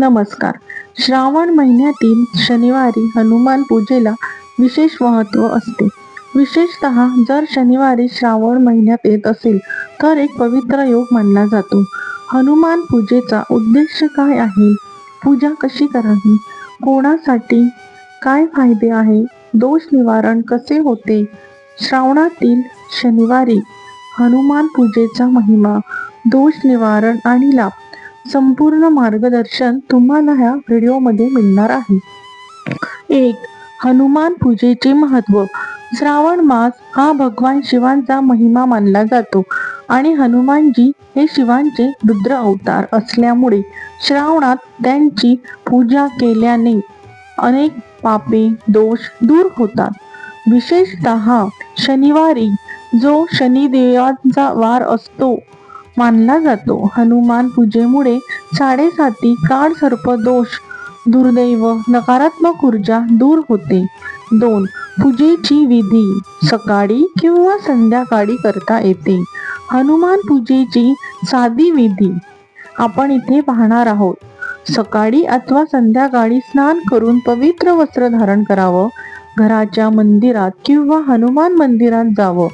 नमस्कार. श्रावण महिन्यातील शनिवारी हनुमान पूजेला विशेष महत्त्व असते. विशेषत जर शनिवारी श्रावण महिन्यात येत असेल तर एक पवित्र योग मानला जातो. हनुमान पूजेचा उद्देश काय आहे? पूजा कशी करावी? कोणासाठी? काय फायदे आहे? दोष निवारण कसे होते? श्रावणातील शनिवारी हनुमान पूजेचा महिमा दोष निवारण आणि लाभ संपूर्ण मार्गदर्शन तुम्हाला ह्या व्हिडिओमध्ये मिळणार आहे. एक हनुमान पूजेचे महत्त्व. श्रावण मास हा भगवान शिवांचा महिमा मानला जातो आणि हनुमानजी हे शिवांचे रुद्र अवतार असल्यामुळे श्रावणात त्यांची पूजा केल्याने अनेक पापे दोष दूर होतात. विशेषतः शनिवारी जो शनिदेवांचा वार असतो मानला जातो. हनुमान पूजेमुळे साडेसाती काळ सर्प दोष दुर्दैव नकारात्मक ऊर्जा दूर होते. दोन पूजेची विधी सकाळी किंवा संध्याकाळी करता येते. हनुमान पूजेची साधी विधी. आपण इथे पाहणार आहोत. सकाळी अथवा संध्याकाळी स्नान करून पवित्र वस्त्र धारण करावं. घराच्या मंदिरात किंवा हनुमान मंदिरात जावं.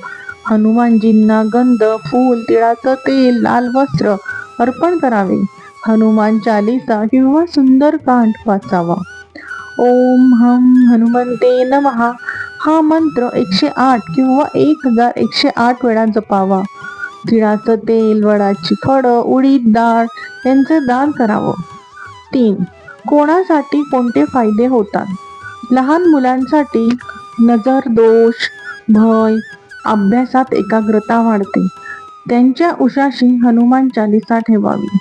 हनुमानजींना गंध फूल तिळाचं तेल लाल वस्त्र अर्पण करावे. हनुमान चालिसा किंवा सुंदर कांठ वाचावा. ओम हम हनुमंते नमहा हा मंत्र एकशे आठ किंवा एक हजार एकशे आठ वेळा जपावा. तिळाचं तेल वडाची फळं उडीद डाळ यांचं दान करावं. तीन कोणासाठी कोणते फायदे होतात? लहान मुलांसाठी नजर दोष भय अभ्यासात एकाग्रता वाढते. त्यांच्या उशाशी हनुमान चालिसा ठेवावी.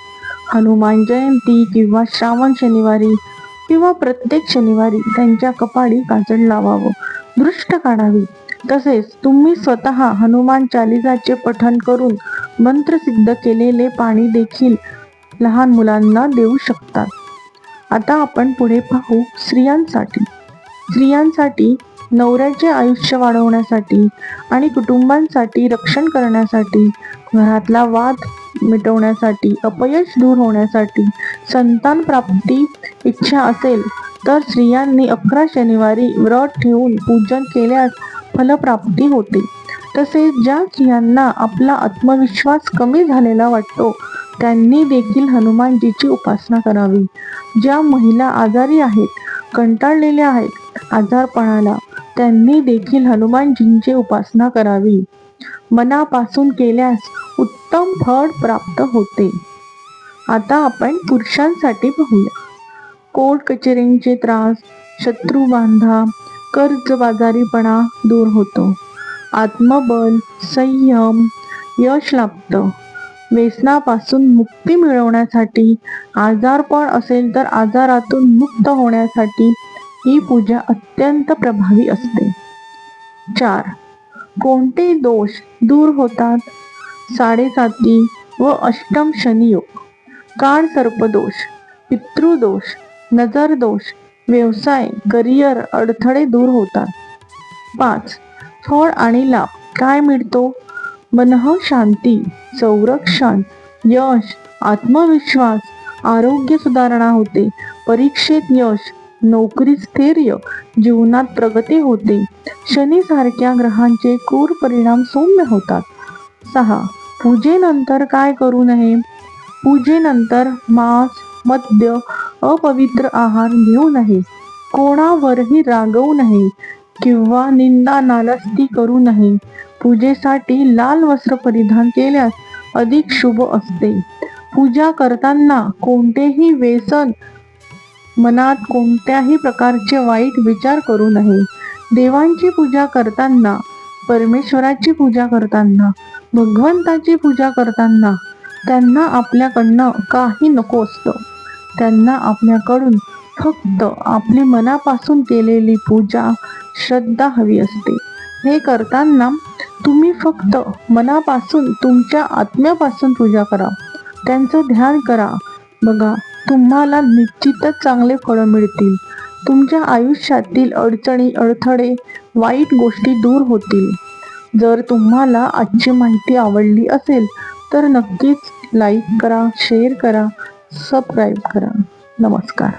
हनुमान जयंती किंवा श्रावण शनिवारी किंवा प्रत्येक शनिवारी त्यांच्या कपाळी काजळ लावावं. दृष्ट काढावी. तसेच तुम्ही स्वतः हनुमान चालिसाचे पठण करून मंत्रसिद्ध केलेले पाणी देखील लहान मुलांना देऊ शकतात आता आपण पुढे पाहू स्त्रियांसाठी. स्त्रियांसाठी नवऱ्याचे आयुष्य वाढवण्यासाठी आणि कुटुंबांसाठी रक्षण करण्यासाठी घरातला वाद मिटवण्यासाठी अपयश दूर होण्यासाठी संतान प्राप्ती इच्छा असेल तर स्त्रियांनी अकरा शनिवारी व्रत ठेवून पूजन केल्यास फलप्राप्ती होते. तसेच ज्या स्त्रियांना आपला आत्मविश्वास कमी झालेला वाटतो त्यांनी देखील हनुमानजीची उपासना करावी. ज्या महिला आजारी आहेत कंटाळलेल्या आहेत आजारपणाला त्यांनी देखील हनुमानजींची उपासना करावी. मनापासून केल्यास उत्तम फळ प्राप्त होते. आता आपण पुरुषांसाठी पाहूया. कोर्ट कचेरींचे त्रास शत्रू बांधा कर्जबाजारीपणा दूर होतो. आत्मबल संयम यश लाभतं. व्यसनापासून मुक्ती मिळवण्यासाठी आजारपण असेल तर आजारातून मुक्त होण्यासाठी ही पूजा अत्यंत प्रभावी असते. चार. कोणते दोष दूर होतात? साडेसाती व अष्टम शनियोग. काळ सर्पदोष पितृदोष नजर दोष व्यवसाय करिअर अडथळे दूर होतात. पाच. फळ आणि लाभ काय मिळतो? मनः शांती संरक्षण यश आत्मविश्वास आरोग्य सुधारणा होते. परीक्षेत यश नोकरी स्थैर्य जीवनात प्रगती होते. शनी सारख्या ग्रहांचे क्रूर परिणाम सौम्य होतात. सहा पूजेनंतर काय करू नये? पूजेनंतर मांस मद्य अपवित्र आहार घेऊ नये. कोणावरही रागवू नये किंवा निंदा नालस्ती करू नये. पूजेसाठी लाल वस्त्र परिधान केल्यास अधिक शुभ असते. पूजा करताना कोणतेही व्यसन मनात कोणत्याही प्रकारचे वाईट विचार करू नये. देवांची पूजा करताना परमेश्वराची पूजा करताना भगवंताची पूजा करताना त्यांना आपल्याकडनं काही नको असतं. त्यांना आपल्याकडून फक्त आपली मनापासून केलेली पूजा श्रद्धा हवी असते. हे करताना तुम्ही फक्त मनापासून तुमच्या आत्म्यापासून पूजा करा. त्यांचं ध्यान करा. बघा तुम्हाला निश्चितच चांगले फळं मिळतील. तुमच्या आयुष्यातील अडचणी अडथळे वाईट गोष्टी दूर होतील. जर तुम्हाला आजची माहिती आवडली असेल तर नक्कीच लाईक करा शेअर करा सबस्क्राईब करा. नमस्कार.